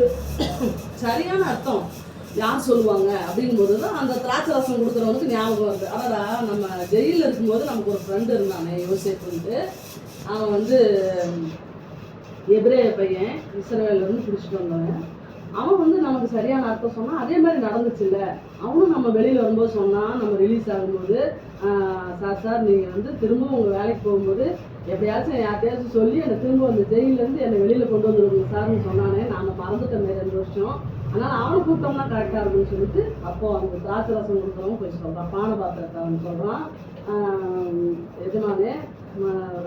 அதுக்கு சரியான அர்த்தம். யார் சொல்லுவாங்க? அப்படிங்கும்போது தான் அந்த திராட்சை ரசம் கொடுக்குறவனுக்கு ஞாபகம் வருது. அடடா நம்ம ஜெயிலில் இருக்கும்போது நமக்கு ஒரு ஃப்ரெண்டு இருந்தானே யோசேப்புன்ட்டு அவன் வந்து எபிரேய பையன் இஸ்ரேலேருந்து பிடிச்சிட்டு வந்தவன். அவன் வந்து நமக்கு சரியான அர்த்தம் சொன்னான் அதே மாதிரி நடந்துச்சுல்ல. அவனும் நம்ம வெளியில் வரும்போது சொன்னான் நம்ம ரிலீஸ் ஆகும்போது சார் சார் நீங்கள் வந்து திரும்ப உங்கள் வேலைக்கு போகும்போது எப்படியாச்சும் யார்ட்டையாச்சும் சொல்லி என்னை திரும்ப அந்த ஜெயிலேருந்து என்னை வெளியில் கொண்டு வந்துருங்க சார்னு சொன்னானே நான் மறந்து வருஷம் அதனால் அவனை கூப்பிட்டோம்னா கரெக்டாக இருக்கும்னு சொல்லிட்டு அப்போது அந்த திராட்சை ரசம் கொடுக்குறவன் போய் சொல்கிறான் பானை பாத்திரத்தை அவன் சொல்கிறான் எஜமானே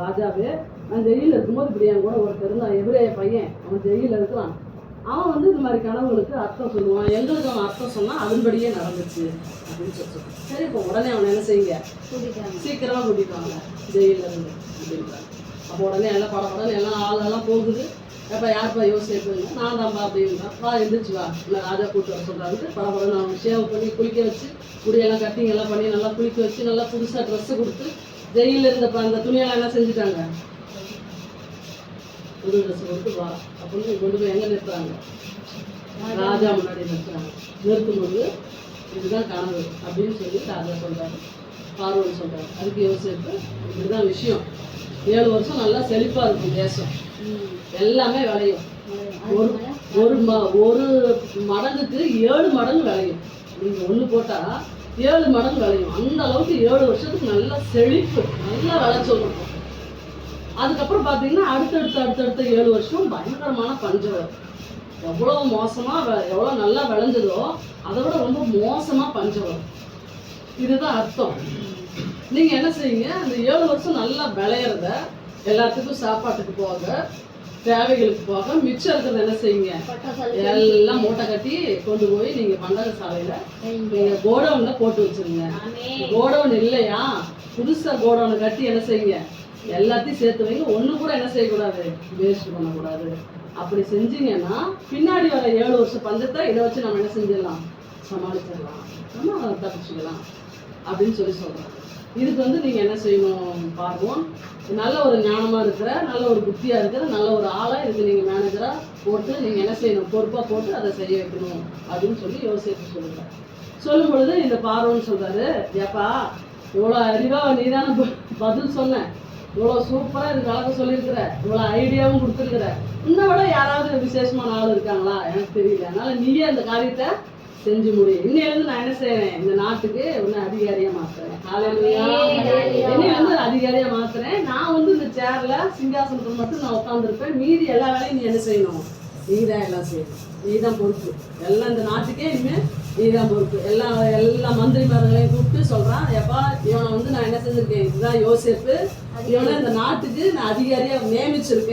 ராஜாவே நான் ஜெயிலில் இருக்கும்போது இப்படி என் கூட ஒருத்தர் இருந்தான். எதிரே பையன் அவன் ஜெயிலில் இருக்கிறான் அவன் வந்து இந்த மாதிரி கனவுகளுக்கு அர்த்தம் சொல்லுவான். எங்களுக்கு அவன் அர்த்தம் சொன்னால் அதன்படியே நடந்துச்சு அப்படின்னு சொல்லி. சரி இப்போ உடனே அவனை என்ன செய்யுங்க? சீக்கிரமாக கூட்டிட்டு வாங்க. ஜெயிலில் இருந்து அப்படின்றாங்க. அப்போ உடனே எல்லாம் பட படன்னு எல்லாம் ஆளெல்லாம் போகுது. எப்போ யார்ப்பா யோசிப்புங்க நான் தான்ப்பா அப்படின்னா வா எழுந்திரிச்சு வா. இல்லை ராஜா கூட்டு வர சொல்கிறாரு பட நான் ஷேவ் பண்ணி குளிக்க வச்சு முடியெல்லாம் கட்டிங் எல்லாம் பண்ணி நல்லா குளிக்க வச்சு நல்லா புதுசாக ட்ரெஸ்ஸு கொடுத்து ஜெயிலில் இருந்த அந்த துணியெல்லாம் என்ன செஞ்சுட்டாங்க? புது ட்ரெஸ் கொடுத்து வா அப்படின்னு கொண்டு போய் எங்கே நிறுத்துறாங்க? ராஜா முன்னாடி நிறுத்துறாங்க. நிறுத்தும்போது இதுதான் கனவு அப்படின்னு சொல்லி ராஜா சொல்கிறாரு பார்வன் சொல்கிறார் அதுக்கு யோசிப்பு இதுதான் விஷயம். ஏழு வருஷம் நல்லா செழிப்பாக இருக்கும் தேசம். ம். எல்லாமே விளையும். ஒரு ஒரு ம ஒரு மடங்குக்கு ஏழு மடங்கு விளையும். நீங்கள் ஒன்று போட்டால் ஏழு மடங்கு விளையும். அந்த அளவுக்கு ஏழு வருஷத்துக்கு நல்ல செழிப்பு நல்லா விளைச்சல் இருக்கும் அதுக்கப்புறம் பார்த்தீங்கன்னா அடுத்தடுத்து அடுத்தடுத்த ஏழு வருஷம் பயங்கரமான பஞ்சம் வரும் எவ்வளோ மோசமாக எவ்வளோ நல்லா விளைஞ்சதோ அதை விட ரொம்ப மோசமாக பஞ்சம் வரும் இதுதான் அர்த்தம். நீங்கள் என்ன செய்யுங்க அந்த ஏழு வருஷம் நல்லா விளையிறத எல்லாத்துக்கும் சாப்பாட்டுக்கு போக தேவைகளுக்கு போக மிச்சம் இருக்கிறத என்ன செய்யுங்க? எல்லாம் மூட்டை கட்டி கொண்டு போய் நீங்க பண்டக சாலையில. நீங்க கோடவுன்ல போட்டு வச்சிருங்க. கோடவுன் இல்லையா? புதுசா கோடவுனை கட்டி என்ன செய்யுங்க? எல்லாத்தையும் சேர்த்து வைங்க. ஒண்ணு கூட என்ன செய்யக்கூடாது? வேஸ்ட் பண்ணக்கூடாது. அப்படி செஞ்சீங்கன்னா பின்னாடி வர ஏழு வருஷம் பஞ்சத்தை இதை வச்சு நம்ம என்ன செஞ்சிடலாம்? சமாளிச்சிடலாம். நம்ம தப்பிச்சுக்கலாம் அப்படின்னு சொல்லி சொல்கிறாங்க இதுக்கு வந்து நீங்கள் என்ன செய்யணும் பார்ப்போம். நல்ல ஒரு ஞானமாக இருக்கிற நல்ல ஒரு புத்தியாக இருக்கிற நல்ல ஒரு ஆளாக இதுக்கு நீங்கள் மேனேஜராக போட்டு நீங்கள் என்ன செய்யணும்? பொறுப்பாக போட்டு அதை செய்ய வைக்கணும். அப்படின்னு சொல்லி யோசிச்சு சொல்லுங்கள் சொல்லும் பொழுது இந்த பார்வன்னு சொல்கிறாரு ஏப்பா இவ்வளோ அறிவாக நீ தானே பதில் சொன்ன. இவ்வளோ சூப்பராக இதுக்கு அழகாக சொல்லியிருக்கிற. இவ்வளோ ஐடியாவும் கொடுத்துருக்குற. இன்னை விட யாராவது விசேஷமான ஆள் இருக்காங்களா? எனக்கு தெரியல. அதனால நீயே அந்த காரியத்தை செஞ்சு முடியும் இன்னையிலேருந்து நான் என்ன செய்றேன்? இந்த நாட்டுக்கு உன்னை அதிகாரியா மாத்துறேன். இன்னையிலேருந்து அதிகாரியா மாத்துறேன். நான் வந்து இந்த சேர்ல சிங்காசனத்தில் மட்டும் நான் உட்காந்துருப்பேன் மீதி எல்லா வேலையும் நீ என்ன செய்யணும்? நீ தான் எல்லாம் செய்யணும். நீ தான் பொறுப்பு. எல்லாம் இந்த நாட்டுக்கே இனிமேல் நீ தான் பொறுப்பு. எல்லா எல்லா மந்திரிமார்களையும் கூப்பிட்டு சொல்றான் எப்பா இவனை வந்து நான் என்ன செஞ்சிருக்கேன்? இதுதான் யோசிப்பு. இவனை இந்த நாட்டுக்கு நான் அதிகாரியா நியமிச்சிருக்கேன்.